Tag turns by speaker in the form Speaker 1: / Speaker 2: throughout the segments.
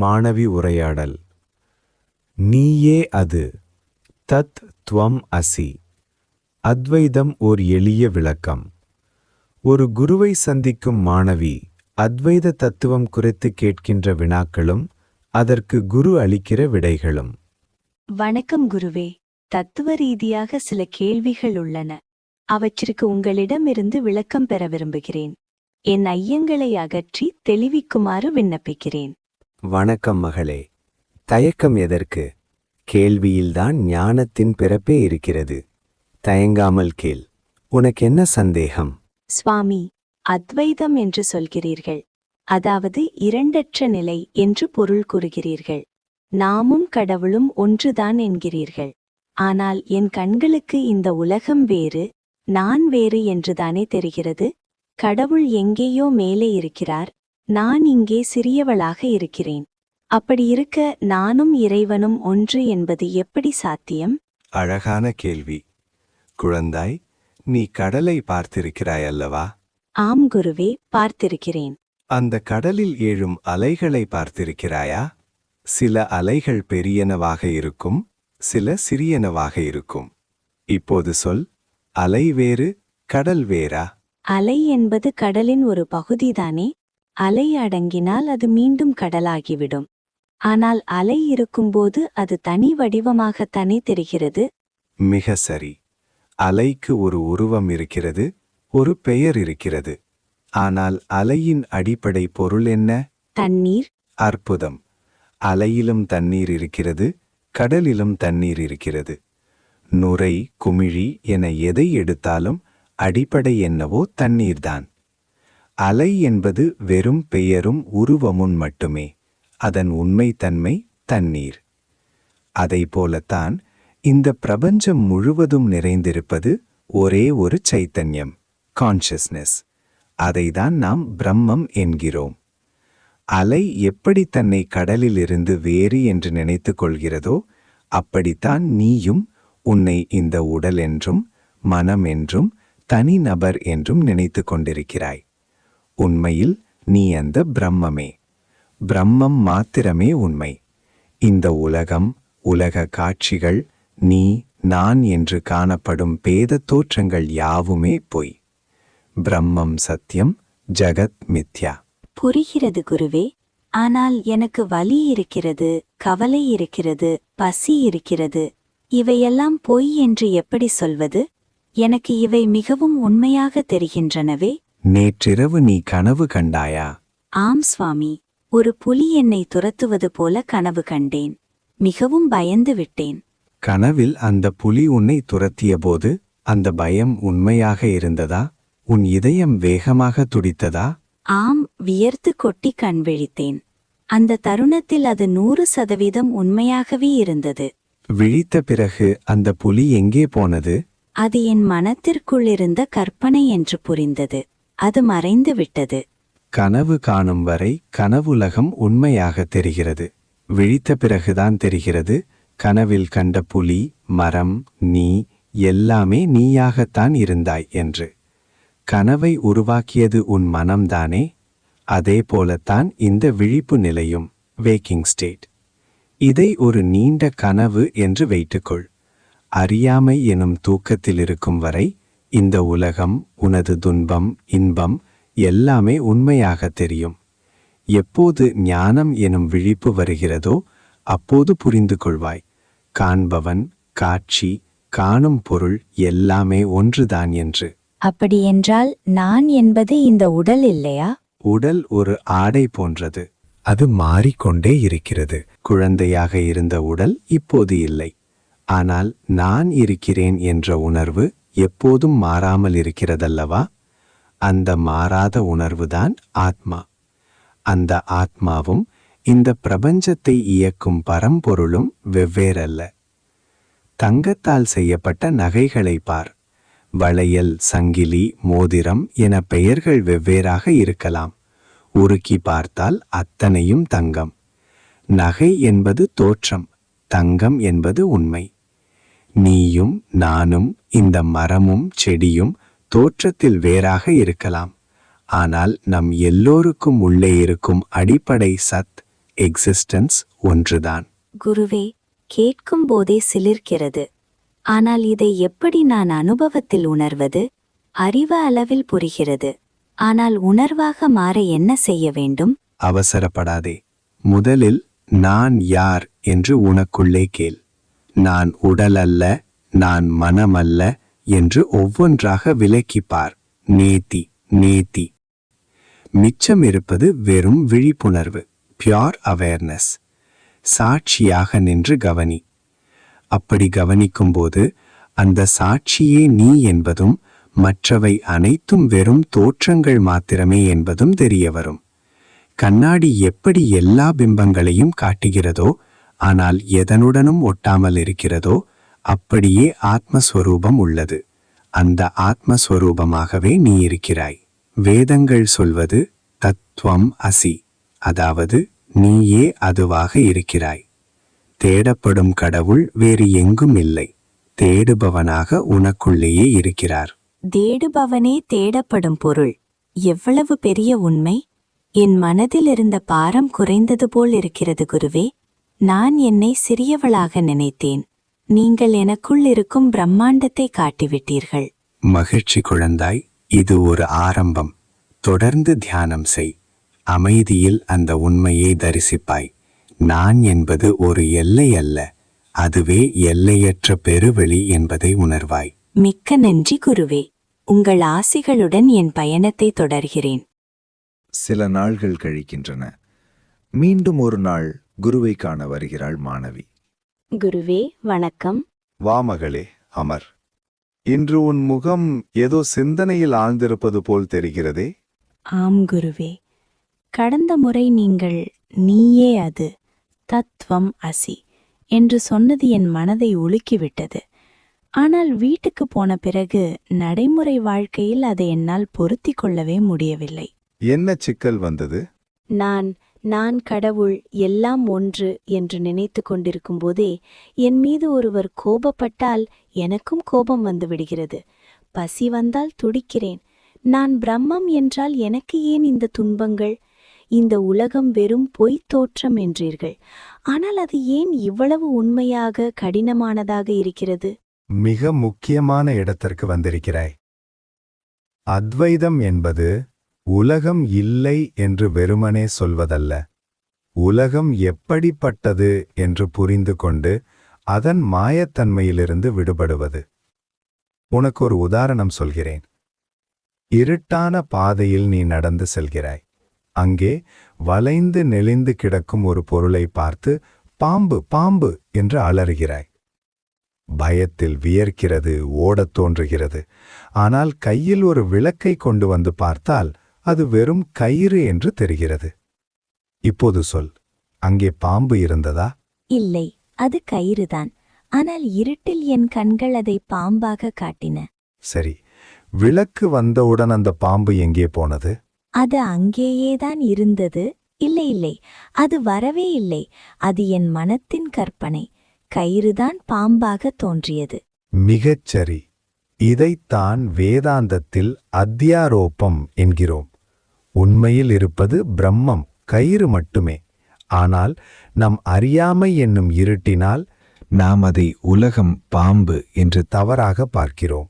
Speaker 1: மாணவி உரையாடல். நீயே அது தத் துவம் அசி. அத்வைதம் ஓர் எளிய விளக்கம். ஒரு குருவை சந்திக்கும் மாணவி அத்வைத தத்துவம் குறித்து கேட்கின்ற வினாக்களும் அதற்கு குரு அளிக்கிற விடைகளும்.
Speaker 2: வணக்கம் குருவே தத்துவ ரீதியாக சில கேள்விகள் உள்ளன. அவற்றிற்கு உங்களிடமிருந்து விளக்கம் பெற விரும்புகிறேன். என் ஐயங்களை அகற்றி தெளிவிக்குமாறு விண்ணப்பிக்கிறேன்.
Speaker 3: வணக்கம் மகளே. தயக்கம் எதற்கு? கேள்வியில்தான் ஞானத்தின் பிறப்பே இருக்கிறது. தயங்காமல் கேள். உனக்கென்ன சந்தேகம்?
Speaker 2: சுவாமி அத்வைதம் என்று சொல்கிறீர்கள். அதாவது இரண்டற்ற நிலை என்று பொருள் கூறுகிறீர்கள். நாமும் கடவுளும் ஒன்றுதான் என்கிறீர்கள். ஆனால் என் கண்களுக்கு இந்த உலகம் வேறு நான் வேறு என்றுதானே தெரிகிறது? கடவுள் எங்கேயோ மேலே இருக்கிறார் நான் இங்கே சிறியவளாக இருக்கிறேன். அப்படி இருக்க நானும் இறைவனும் ஒன்று என்பது எப்படி சாத்தியம்?
Speaker 4: அழகான கேள்வி. குழந்தாய் நீ கடலை பார்த்திருக்கிறாய் அல்லவா?
Speaker 2: ஆம் குருவே பார்த்திருக்கிறேன்.
Speaker 4: அந்த கடலில் எழும் அலைகளை பார்த்திருக்கிறாயா? சில அலைகள் பெரியனவாக இருக்கும் சில சிறியனவாக இருக்கும். இப்போது சொல் அலை வேறு கடல் வேறா?
Speaker 2: அலை என்பது கடலின் ஒரு பகுதிதானே? அலை அடங்கினால் அது மீண்டும் கடலாகிவிடும். ஆனால் அலை இருக்கும்போது அது தனி வடிவமாகத்தானே தெரிகிறது?
Speaker 4: மிக சரி. அலைக்கு ஒரு உருவம் இருக்கிறது ஒரு பெயர் இருக்கிறது. ஆனால் அலையின் அடிப்படை பொருள் என்ன?
Speaker 2: தண்ணீர்.
Speaker 4: அற்புதம். அலையிலும் தண்ணீர் இருக்கிறது கடலிலும் தண்ணீர் இருக்கிறது. நுரை குமிழி என எதை எடுத்தாலும் அடிப்படை என்னவோ தண்ணீர்தான். அலை என்பது வெறும் பெயரும் உருவமும் மட்டுமே. அதன் உண்மைத்தன்மை தண்ணீர். அதை போலத்தான் இந்த பிரபஞ்சம் முழுவதும் நிறைந்திருப்பது ஒரே ஒரு சைத்தன்யம் கான்ஷியஸ்னஸ் அதைதான் நாம் பிரம்மம் என்கிறோம். அலை எப்படி தன்னை கடலிலிருந்து வேறு என்று நினைத்து கொள்கிறதோ அப்படித்தான் நீயும் உன்னை இந்த உடல் என்றும் மனம் என்றும் தனி நபர் என்றும் நினைத்துக் கொண்டிருக்கிறாய். உண்மையில் நீ அந்த பிரம்மமே. பிரம்மம் மாத்திரமே உண்மை. இந்த உலகம் உலக காட்சிகள் நீ நான் என்று காணப்படும் பேத தோற்றங்கள் யாவுமே பொய். பிரம்மம் சத்தியம் ஜகத் மித்யா.
Speaker 2: புரிகிறது குருவே ஆனால் எனக்கு வலி இருக்கிறது கவலை இருக்கிறது பசி இருக்கிறது. இவையெல்லாம் பொய் என்று எப்படி சொல்வது? எனக்கு இவை மிகவும் உண்மையாக தெரிகின்றனவே.
Speaker 4: நேற்றிரவு நீ கனவு கண்டாயா?
Speaker 2: ஆம் சுவாமி. ஒரு புலி என்னை துரத்துவது போல கனவு கண்டேன். மிகவும் பயந்து விட்டேன்.
Speaker 4: கனவில் அந்த புலி உன்னை துரத்தியபோது அந்த பயம் உண்மையாக இருந்ததா? உன் இதயம் வேகமாக துடித்ததா?
Speaker 2: ஆம் வியர்த்து கொட்டி கண் விழித்தேன். அந்த தருணத்தில் அது நூறு சதவீதம் உண்மையாகவே இருந்தது.
Speaker 4: விழித்த பிறகு அந்த புலி எங்கே போனது?
Speaker 2: அது என் மனத்திற்குள் இருந்த கற்பனை என்று புரிந்தது. அது மறைந்து விட்டது.
Speaker 4: கனவு காணும் வரை கனவுலகம் உண்மையாக தெரிகிறது. விழித்த பிறகுதான் தெரிகிறது. கனவில் கண்ட புலி மரம் நீ எல்லாமே நீயாகத்தான் இருந்தாய் என்று. கனவை உருவாக்கியது உன் மனம்தானே? அதே போலத்தான் இந்த விழிப்பு நிலையும் வேக்கிங் ஸ்டேட். இதை ஒரு நீண்ட கனவு என்று வைத்துக்கொள். அறியாமை எனும் தூக்கத்தில் இருக்கும் வரை இந்த உலகம் உனது துன்பம் இன்பம் எல்லாமே உண்மையாக தெரியும். எப்போது ஞானம் எனும் விழிப்பு வருகிறதோ அப்போது புரிந்து கொள்வாய். காண்பவன் காட்சி காணும் பொருள் எல்லாமே ஒன்றுதான் என்று.
Speaker 2: அப்படியென்றால் நான் என்பது இந்த உடல் இல்லையா?
Speaker 4: உடல் ஒரு ஆடை போன்றது.
Speaker 1: அது மாறிக்கொண்டே இருக்கிறது.
Speaker 4: குழந்தையாக இருந்த உடல் இப்போது இல்லை. ஆனால் நான் இருக்கிறேன் என்ற உணர்வு எப்போதும் மாறாமல் இருக்கிறதல்லவா? அந்த மாறாத உணர்வுதான் ஆத்மா. அந்த ஆத்மாவும் இந்த பிரபஞ்சத்தை இயக்கும் பரம்பொருளும் வெவ்வேறல்ல. தங்கத்தால் செய்யப்பட்ட நகைகளை பார். வளையல் சங்கிலி மோதிரம் என பெயர்கள் வெவ்வேறாக இருக்கலாம். உருக்கி பார்த்தால் அத்தனையும் தங்கம். நகை என்பது தோற்றம் தங்கம் என்பது உண்மை. நீயும் நானும் இந்த மரமும் செடியும் தோற்றத்தில் வேறாக இருக்கலாம். ஆனால் நம் எல்லோருக்கும் உள்ளே இருக்கும் அடிப்படை சத்
Speaker 5: எக்ஸிஸ்டன்ஸ் ஒன்றுதான்.
Speaker 2: குருவே கேட்கும் போதே சிலிர்க்கிறது. ஆனால் இதை எப்படி நான் அனுபவத்தில் உணர்வது? அறிவு அளவில் புரிகிறது. ஆனால் உணர்வாக மாற என்ன செய்ய வேண்டும்?
Speaker 5: அவசரப்படாதே. முதலில் நான் யார் என்று உனக்குள்ளே கேள். நான் உடல் அல்ல நான் மனமல்ல என்று ஒவ்வொன்றாக விலக்கிப்பார். நேத்தி நேத்தி. மிச்சம் இருப்பது வெறும் விழிப்புணர்வு பியோர் அவேர்னஸ் சாட்சியாக நின்று கவனி. அப்படி கவனிக்கும்போது அந்த சாட்சியே நீ என்பதும் மற்றவை அனைத்தும் வெறும் தோற்றங்கள் மாத்திரமே என்பதும் தெரிய வரும். கண்ணாடி எப்படி எல்லா பிம்பங்களையும் காட்டுகிறதோ ஆனால் எதனுடனும் ஒட்டாமல் இருக்கிறதோ அப்படியே ஆத்மஸ்வரூபம் உள்ளது. அந்த ஆத்மஸ்வரூபமாகவே நீ இருக்கிறாய். வேதங்கள் சொல்வது தத்துவம் அசி. அதாவது நீயே அதுவாக இருக்கிறாய். தேடப்படும் கடவுள் வேறு எங்கும் இல்லை. தேடுபவனாக உனக்குள்ளேயே இருக்கிறார்.
Speaker 2: தேடுபவனே தேடப்படும் பொருள். எவ்வளவு பெரிய உண்மை. என் மனதில் இருந்த பாரம் குறைந்தது போல் இருக்கிறது குருவே. நான் என்னை சிறியவளாக நினைத்தேன். நீங்கள் எனக்குள் இருக்கும் பிரம்மாண்டத்தை காட்டிவிட்டீர்கள்.
Speaker 5: மகிழ்ச்சி குழந்தாய் இது ஒரு ஆரம்பம். தொடர்ந்து தியானம் செய். அமைதியில் அந்த உண்மையை தரிசிப்பாய். நான் என்பது ஒரு எல்லை அல்ல. அதுவே எல்லையற்ற பெருவெளி என்பதை உணர்வாய்.
Speaker 2: மிக்க நன்றி குருவே. உங்கள் ஆசிகளுடன் என் பயணத்தை தொடர்கிறேன்.
Speaker 4: சில நாள்கள் கழிக்கின்றன. மீண்டும் ஒரு நாள் குருவை காண வருகிறாள் மாணவி.
Speaker 2: குருவே வணக்கம்.
Speaker 4: வா மகளே அமர். இன்று உன் முகம் ஏதோ சிந்தனையில் ஆழ்ந்திருப்பது போல் தெரிகிறதே?
Speaker 2: ஆம் குருவே. கடந்த முறை நீங்கள் நீயே அது தத்துவம் அசி என்று சொன்னது என் மனதை உலுக்கிவிட்டது. ஆனால் வீட்டுக்கு போன பிறகு நடைமுறை வாழ்க்கையில் அதை என்னால் பொருத்திக் கொள்ளவே முடியவில்லை.
Speaker 4: என்ன சிக்கல் வந்தது?
Speaker 2: நான் நான் கடவுள் எல்லாம் ஒன்று என்று நினைத்து கொண்டிருக்கும் போதே என் மீது ஒருவர் கோபப்பட்டால் எனக்கும் கோபம் வந்துவிடுகிறது பசி வந்தால் துடிக்கிறேன். நான் பிரம்மம் என்றால் எனக்கு ஏன் இந்த துன்பங்கள்? இந்த உலகம் வெறும் பொய்த் தோற்றம் என்றீர்கள். ஆனால் அது ஏன் இவ்வளவு உண்மையாக கடினமானதாக இருக்கிறது?
Speaker 4: மிக முக்கியமான இடத்திற்கு வந்திருக்கிறாய். அத்வைதம் என்பது உலகம் இல்லை என்று வெறுமனே சொல்வதல்ல. உலகம் எப்படிப்பட்டது என்று புரிந்து கொண்டு அதன் மாயத்தன்மையிலிருந்து விடுபடுவது. உனக்கு ஒரு உதாரணம் சொல்கிறேன். இருட்டான பாதையில் நீ நடந்து செல்கிறாய். அங்கே வளைந்து நெளிந்து கிடக்கும் ஒரு பொருளை பார்த்து பாம்பு பாம்பு என்று அலறுகிறாய். பயத்தில் வியர்க்கிறது ஓடத் தோன்றுகிறது. ஆனால் கையில் ஒரு விளக்கை கொண்டு வந்து பார்த்தால் அது வெறும் கயிறு என்று தெரிகிறது. இப்போது சொல் அங்கே பாம்பு இருந்ததா?
Speaker 2: இல்லை அது கயிறுதான். ஆனால் இருட்டில் என் கண்கள் அதை பாம்பாக காட்டின.
Speaker 4: சரி விளக்கு வந்தவுடன் அந்த பாம்பு எங்கே போனது?
Speaker 2: அது அங்கேயேதான் இருந்தது. இல்லை இல்லை அது வரவே இல்லை. அது என் மனத்தின் கற்பனை. கயிறுதான் பாம்பாக தோன்றியது.
Speaker 4: மிகச் சரி இதைத்தான் வேதாந்தத்தில் அத்தியாரோப்பம் என்கிறோம். உண்மையில் இருப்பது பிரம்மம் கயிறு மட்டுமே. ஆனால் நம் அறியாமை என்னும் இருட்டினால்
Speaker 5: நாம் அதை உலகம் பாம்பு என்று
Speaker 4: தவறாக பார்க்கிறோம்.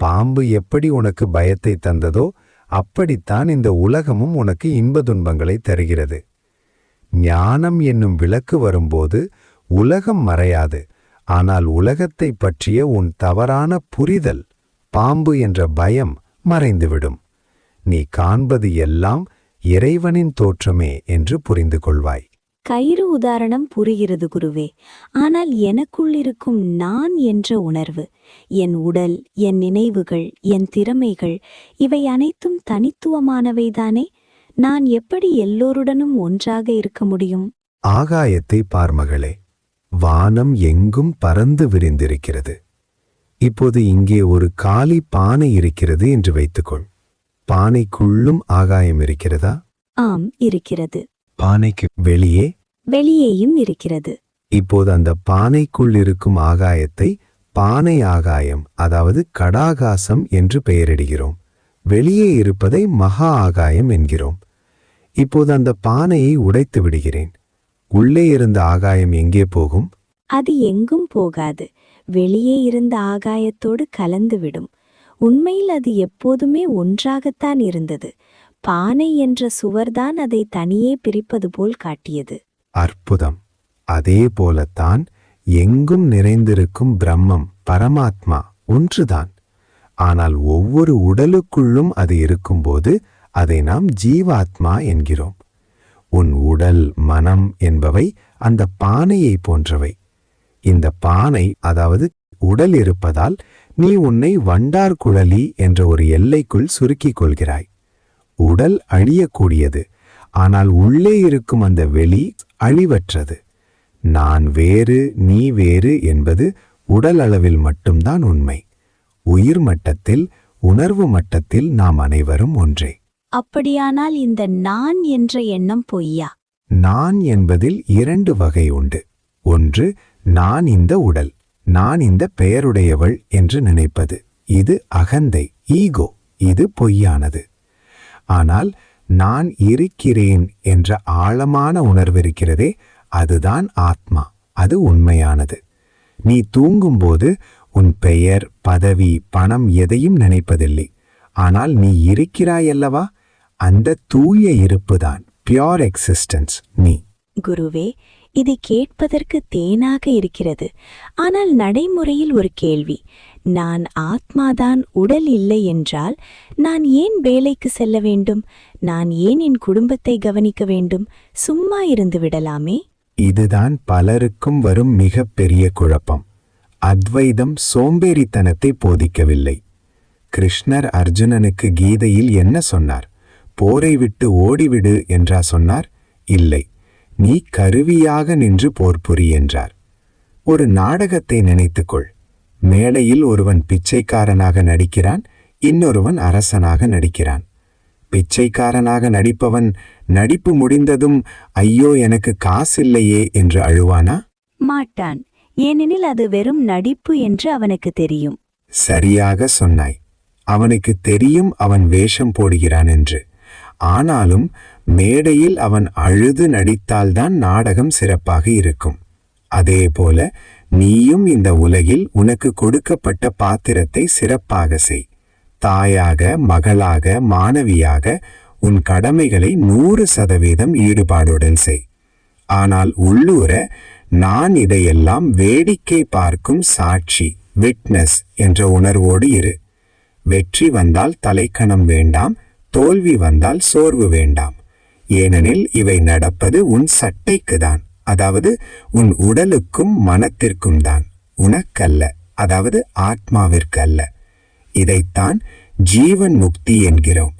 Speaker 4: பாம்பு எப்படி உனக்கு பயத்தை தந்ததோ அப்படித்தான் இந்த உலகமும் உனக்கு இன்ப துன்பங்களை தருகிறது. ஞானம் என்னும் விளக்கு வரும்போது உலகம் மறையாது. ஆனால் உலகத்தைப் பற்றிய உன் தவறான புரிதல் பாம்பு என்ற பயம் மறைந்துவிடும். நீ காண்பது எல்லாம் இறைவனின் தோற்றமே என்று புரிந்து கொள்வாய்
Speaker 2: கயிறு உதாரணம் புரிகிறது குருவே ஆனால் எனக்குள் இருக்கும் நான் என்ற உணர்வு என் உடல் என் நினைவுகள் என் திறமைகள் இவை அனைத்தும் தனித்துவமானவைதானே நான் எப்படி எல்லோருடனும் ஒன்றாக இருக்க முடியும்?
Speaker 4: ஆகாயத்தை பார்மகளே வானம் எங்கும் பறந்து விரிந்திருக்கிறது. இப்போது இங்கே ஒரு காலி பானை இருக்கிறது என்று வைத்துக்கொள். பானைக்குள்ளும் ஆகாயம் இருக்கிறதா?
Speaker 2: ஆம் இருக்கிறது.
Speaker 5: பானைக்கு
Speaker 4: வெளியே?
Speaker 2: வெளியேயும் இருக்கிறது.
Speaker 4: இப்போது அந்த பானைக்குள் இருக்கும் ஆகாயத்தை பானை ஆகாயம் அதாவது கடாகாசம் என்று பெயரிடுகிறோம். வெளியே இருப்பதை மகா ஆகாயம் என்கிறோம். இப்போது அந்த பானையை உடைத்து விடுகிறேன். உள்ளே இருந்த ஆகாயம் எங்கே போகும்?
Speaker 2: அது எங்கும் போகாது. வெளியே இருந்த ஆகாயத்தோடு கலந்துவிடும் உண்மையில் அது எப்போதுமே ஒன்றாகத்தான் இருந்தது. பானை என்ற சுவர்தான் அதை தனியே பிரிப்பது போல் காட்டியது.
Speaker 4: அற்புதம். அதே போலத்தான் எங்கும் நிறைந்திருக்கும் பிரம்மம் பரமாத்மா ஒன்றுதான். ஆனால் ஒவ்வொரு உடலுக்குள்ளும் அது இருக்கும்போது அதை நாம் ஜீவாத்மா என்கிறோம். உன் உடல் மனம் என்பவை அந்த பானையை போன்றவை. இந்த பானை அதாவது உடல் இருப்பதால் நீ உன்னை வண்டார் குழலி என்ற ஒரு எல்லைக்குள் சுருக்கிக் கொள்கிறாய். உடல் அழியக்கூடியது ஆனால் உள்ளே இருக்கும் அந்த வெளி அழிவற்றது. நான் வேறு நீ வேறு என்பது உடல் அளவில் மட்டும்தான் உண்மை. உயிர் மட்டத்தில் உணர்வு மட்டத்தில் நாம் அனைவரும் ஒன்றே.
Speaker 2: அப்படியானால் இந்த நான் என்ற எண்ணம் பொய்யா?
Speaker 4: நான் என்பதில் இரண்டு வகை உண்டு. ஒன்று நான் இந்த உடல். நான் இந்த பெயருடையவள் என்று நினைப்பது. இது அகந்தை ஈகோ இது பொய்யானது. ஆனால் நான் இருக்கிறேன் என்ற ஆழமான உணர்வு இருக்கிறதே அதுதான் ஆத்மா அது உண்மையானது. நீ தூங்கும்போது உன் பெயர் பதவி பணம் எதையும் நினைப்பதில்லை. ஆனால் நீ இருக்கிறாயல்லவா? அந்த தூய இருப்புதான் பியோர் எக்ஸிஸ்டன்ஸ் நீ.
Speaker 2: குருவே இது கேட்பதற்கு தேனாக இருக்கிறது. ஆனால் நடைமுறையில் ஒரு கேள்வி நான் ஆத்மாதான் உடல் இல்லை என்றால் நான் ஏன் வேலைக்கு செல்ல வேண்டும்? நான் ஏன் என் குடும்பத்தை கவனிக்க வேண்டும்? சும்மா இருந்து விடலாமே?
Speaker 4: இதுதான் பலருக்கும் வரும் மிகப்பெரிய குழப்பம். அத்வைதம் சோம்பேறித்தனத்தை போதிக்கவில்லை. கிருஷ்ணர் அர்ஜுனனுக்கு கீதையில் என்ன சொன்னார்? போரை விட்டு ஓடிவிடு என்றா சொன்னார்? இல்லை. நீ கருவியாக நின்று போர் புரி என்றார். ஒரு நாடகத்தை நினைத்துக்கொள். மேடையில் ஒருவன் பிச்சைக்காரனாக நடிக்கிறான் இன்னொருவன் அரசனாக நடிக்கிறான். பிச்சைக்காரனாக நடிப்பவன் நடிப்பு முடிந்ததும் ஐயோ எனக்கு காசில்லையே என்று அழுவானா?
Speaker 2: மாட்டான். ஏனெனில் அது வெறும் நடிப்பு என்று அவனுக்கு தெரியும்.
Speaker 4: சரியாக சொன்னாய். அவனுக்கு தெரியும் அவன் வேஷம் போடுகிறான் என்று. ஆனாலும் மேடையில் அவன் அழுது நடித்தால்தான் நாடகம் சிறப்பாக இருக்கும். அதேபோல நீயும் இந்த உலகில் உனக்கு கொடுக்கப்பட்ட பாத்திரத்தை சிறப்பாக செய். தாயாக மகளாக மாணவியாக உன் கடமைகளை நூறு சதவீதம் ஈடுபாடுடன் செய். ஆனால் உள்ளூர நான் இதையெல்லாம் வேடிக்கை பார்க்கும் சாட்சி விட்னஸ் என்ற உணர்வோடு இரு. வெற்றி வந்தால் தலைக்கணம் வேண்டாம் தோல்வி வந்தால் சோர்வு வேண்டாம். ஏனெனில் இவை நடப்பது உன் சட்டைக்குதான் அதாவது உன் உடலுக்கும் மனத்திற்கும் தான். உனக்கல்ல அதாவது ஆத்மாவிற்கல்ல. இதைத்தான் ஜீவன் முக்தி என்கிறோம்.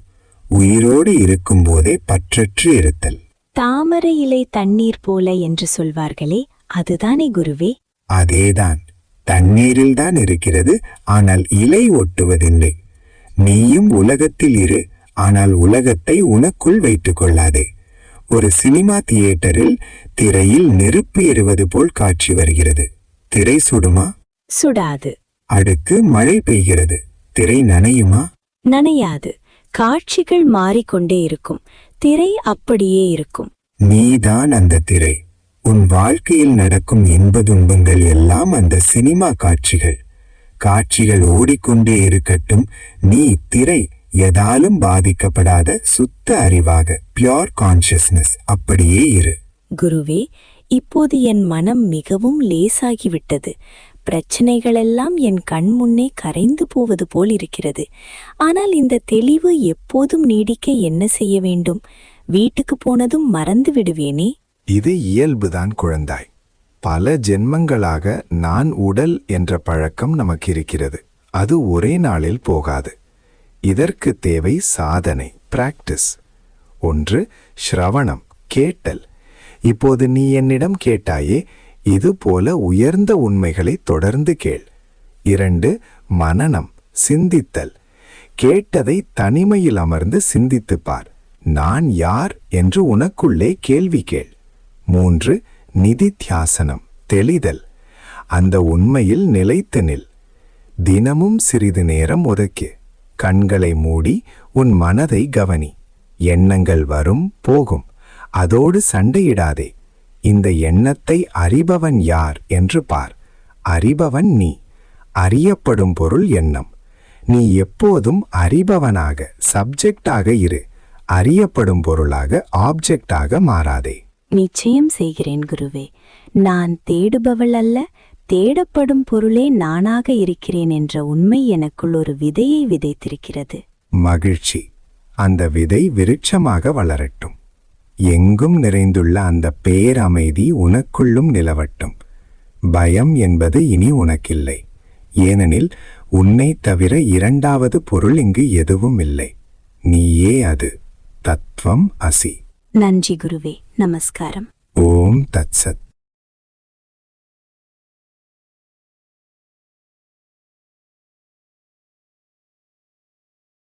Speaker 4: உயிரோடு இருக்கும்போதே பற்றற்று இருத்தல்.
Speaker 2: தாமரை இலை தண்ணீர் போல என்று சொல்வார்களே அதுதானே குருவே?
Speaker 4: அதேதான். தண்ணீரில்தான் இருக்கிறது ஆனால் இலை ஒட்டுவதில்லை. நீயும் உலகத்தில் இரு ஆனால் உலகத்தை உனக்குள் வைத்துக் கொள்ளாதே ஒரு சினிமா தியேட்டரில் திரையில் நெருப்பு எறிவது போல் காட்சி வருகிறது. திரை சுடுமா?
Speaker 2: சுடாது.
Speaker 4: அடுத்து மழை பெய்கிறது. திரை நனையுமா?
Speaker 2: நனையாது. காட்சிகள் மாறிக்கொண்டே இருக்கும். திரை அப்படியே இருக்கும்.
Speaker 4: நீதான் அந்த திரை. உன் வாழ்க்கையில் நடக்கும் இன்ப துன்பங்கள் எல்லாம் அந்த சினிமா காட்சிகள். காட்சிகள் ஓடிக்கொண்டே இருக்கட்டும். நீ திரை. எதாலும் பாதிக்கப்படாத சுத்த அறிவாக பியோர் கான்சியஸ்னஸ் அப்படியே இரு.
Speaker 2: குருவே இப்போது என் மனம் மிகவும் லேசாகிவிட்டது. பிரச்சனைகளெல்லாம் என் கண் முன்னே கரைந்து போவது போல் இருக்கிறது. ஆனால் இந்த தெளிவு எப்போதும் நீடிக்க என்ன செய்ய வேண்டும்? வீட்டுக்கு போனதும் மறந்து விடுவேனே.
Speaker 6: இது இயல்புதான் குழந்தாய். பல ஜென்மங்களாக நான் உடல் என்ற பழக்கம் நமக்கு இருக்கிறது. அது ஒரே நாளில் போகாது. இதற்கு தேவை சாதனை பிராக்டிஸ் ஒன்று ஸ்ரவணம் கேட்டல். இப்போது நீ என்னிடம் கேட்டாயே இது போல உயர்ந்த உண்மைகளை தொடர்ந்து கேள். இரண்டு மனனம் சிந்தித்தல். கேட்டதை தனிமையில் அமர்ந்து சிந்தித்துப் பார். நான் யார் என்று உனக்குள்ளே கேள்வி கேள். மூன்று நிதித்தியாசனம் தெளிதல். அந்த உண்மையில் நிலைத்து நில். தினமும் சிறிது நேரம் ஒதுக்கு. கண்களை மூடி உன் மனதை கவனி.
Speaker 4: எண்ணங்கள் வரும் போகும். அதோடு சண்டையிடாதே. இந்த எண்ணத்தை அறிபவன் யார் என்று பார். அறிபவன் நீ. அறியப்படும் பொருள் எண்ணம். நீ எப்போதும் அறிபவனாக சப்ஜெக்டாக இரு. அறியப்படும் பொருளாக ஆப்ஜெக்டாக மாறாதே.
Speaker 2: நிச்சயம் செய்கிறேன் குருவே. நான் தேடுபவள் அல்ல தேடப்படும் பொருளே நானாக இருக்கிறேன் என்ற உண்மை எனக்குள் ஒரு விதையை விதைத்திருக்கிறது.
Speaker 4: மகிழ்ச்சி. அந்த விதை விருட்சமாக வளரட்டும். எங்கும் நிறைந்துள்ள அந்த பேரமைதி உனக்குள்ளும் நிலவட்டும். பயம் என்பது இனி உனக்கில்லை. ஏனெனில் உன்னை தவிர இரண்டாவது பொருள் இங்கு எதுவும் இல்லை. நீயே அது. தத்துவம் அசி.
Speaker 2: நன்றி குருவே. நமஸ்காரம்.
Speaker 4: ஓம் தத்சத்.